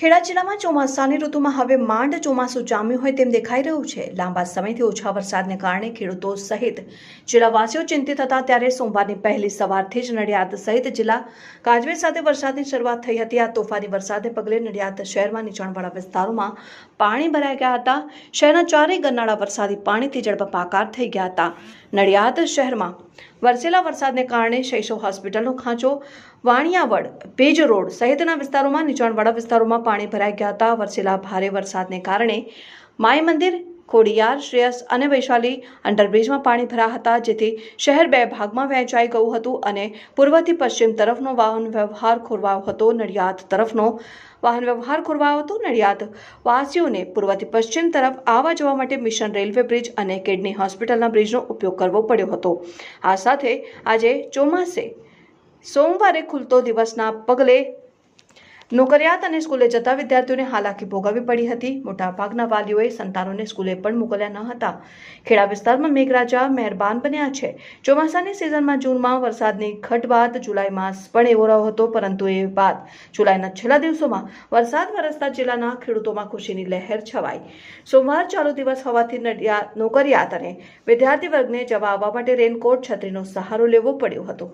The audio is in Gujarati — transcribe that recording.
ખેડા જિલ્લામાં ચોમાસાની ઋતુમાં હવે માંડ ચોમાસું જામ્યું હોય તેમ દેખાઈ રહ્યું છે. લાંબા સમયથી ઓછા વરસાદને કારણે ખેડૂતો સહિત જિલ્લાવાસીઓ ચિંતિત હતા ત્યારે સોમવારની પહેલી સવારથી જ નડિયાદ સહિત જિલ્લા ગાજવીજ સાથે વરસાદની શરૂઆત થઈ હતી. આ તોફાની વરસાદને પગલે નડિયાદ શહેરમાં નીચાણવાળા વિસ્તારોમાં પાણી ભરાઈ ગયા હતા. શહેરના ચારેય ગરનાળા વરસાદી પાણીથી જળબંબાકાર થઈ ગયા હતા. નડિયાદ શહેરમાં વરસેલા વરસાદને કારણે શૈશવ હોસ્પિટલનો ખાંચો, વાણિયાવડ પેજ રોડ સહિતના વિસ્તારોમાં, નીચાણવાળા વિસ્તારોમાં પાણી ભરાઈ ગયા હતા. વરસેલા ભારે વરસાદને કારણે માય મંદિર ખોડિયાર, શ્રેયસ અને વૈશાલી અંડરબ્રિજમાં પાણી ભરાયા હતા, જેથી શહેર બે ભાગમાં વહેંચાઈ ગયું હતું અને પૂર્વથી પશ્ચિમ તરફનો વાહન વ્યવહાર ખોરવાયો હતો. નડિયાદ તરફનો વાહન વ્યવહાર ખોરવાયો હતો. નડિયાદ વાસીઓને પૂર્વથી પશ્ચિમ તરફ આવવા જવા માટે મિશન રેલવે બ્રિજ અને કિડની હોસ્પિટલના બ્રિજનો ઉપયોગ કરવો પડ્યો હતો. આ સાથે આજે ચોમાસે સોમવારે ખુલતો દિવસના પગલે નોકરિયાત અને સ્કૂલે જતા વિદ્યાર્થીઓને હાલાકી ભોગવવી પડી હતી. મોટાભાગના વાલીઓએ સંતાનોને સ્કૂલે પણ મોકલ્યા ન હતા. ખેડા વિસ્તારમાં મેઘરાજા મહેરબાન બન્યા છે. ચોમાસાની સિઝનમાં જૂનમાં વરસાદની ઘટ બાદ જુલાઈ માસ પણ એવો રહ્યો હતો, પરંતુ એ બાદ જુલાઈના છેલ્લા દિવસોમાં વરસાદ વરસતા જિલ્લાના ખેડૂતોમાં ખુશીની લહેર છવાઈ. સોમવાર ચાલુ દિવસ હોવાથી નોકરિયાત અને વિદ્યાર્થી વર્ગને જવા આવવા માટે રેનકોટ છત્રીનો સહારો લેવો પડ્યો હતો.